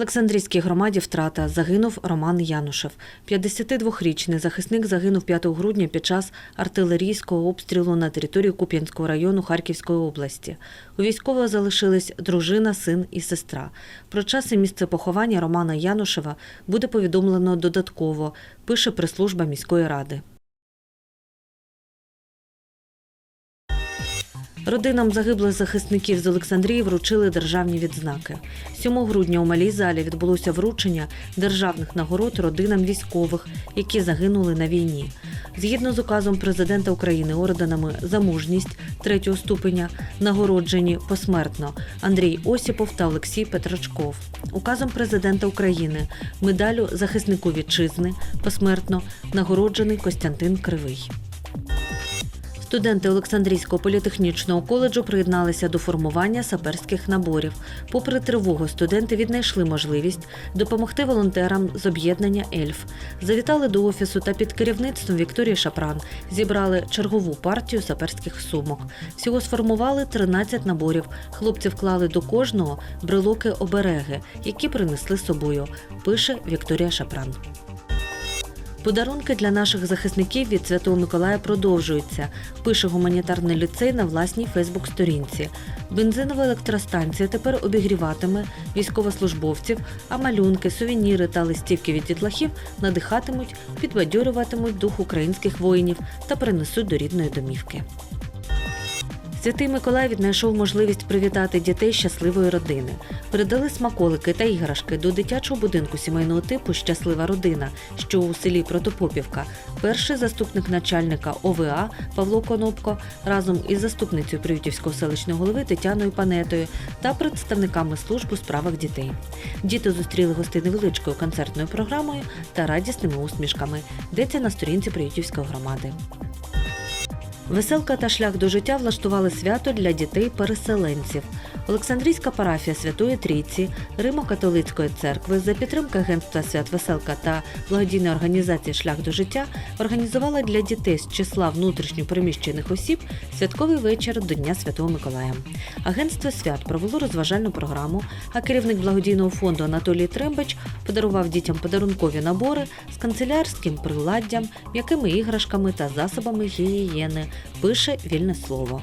Олександрійській громаді втрата загинув Роман Янушев. 52-річний захисник загинув 5 грудня під час артилерійського обстрілу на території Куп'янського району Харківської області. У військового залишились дружина, син і сестра. Про час і місце поховання Романа Янушева буде повідомлено додатково, пише прес-служба міської ради. Родинам загиблих захисників з Олександрії вручили державні відзнаки. 7 грудня у малій залі відбулося вручення державних нагород родинам військових, які загинули на війні. Згідно з указом президента України орденами за мужність третього ступеня нагороджені посмертно Андрій Осіпов та Олексій Петрачков. Указом президента України медалю захиснику вітчизни посмертно нагороджений Костянтин Кривий. Студенти Олександрійського політехнічного коледжу приєдналися до формування саперських наборів. Попри тривогу, студенти віднайшли можливість допомогти волонтерам з об'єднання Ельф. Завітали до офісу та під керівництвом Вікторії Шапран зібрали чергову партію саперських сумок. Всього сформували 13 наборів. Хлопці вклали до кожного брелоки обереги, які принесли з собою. Пише Вікторія Шапран. Подарунки для наших захисників від Святого Миколая продовжуються. Пише гуманітарний ліцей на власній Фейсбук-сторінці. Бензинова електростанція тепер обігріватиме військовослужбовців, а малюнки, сувеніри та листівки від дітлахів надихатимуть, підбадьорюватимуть дух українських воїнів та принесуть до рідної домівки. Святий Миколай віднайшов можливість привітати дітей щасливої родини. Передали смаколики та іграшки до дитячого будинку сімейного типу Щаслива родина, що у селі Протопопівка. Перший заступник начальника ОВА Павло Конопко разом із заступницею Привітівського селищного голови Тетяною Панетою та представниками служб у справах дітей. Діти зустріли гостей невеличкою концертною програмою та радісними усмішками. Йдеться на сторінці Приютівської громади. Веселка та шлях до життя влаштували свято для дітей-переселенців. Олександрійська парафія Святої Трійці, Римо-католицької церкви за підтримки агентства свят Веселка та благодійної організації Шлях до життя організувала для дітей з числа внутрішньо переміщених осіб святковий вечір до Дня Святого Миколая. Агентство свят провело розважальну програму, а керівник благодійного фонду Анатолій Трембач подарував дітям подарункові набори з канцелярським приладдям, м'якими іграшками та засобами гігієни. Пише вільне слово.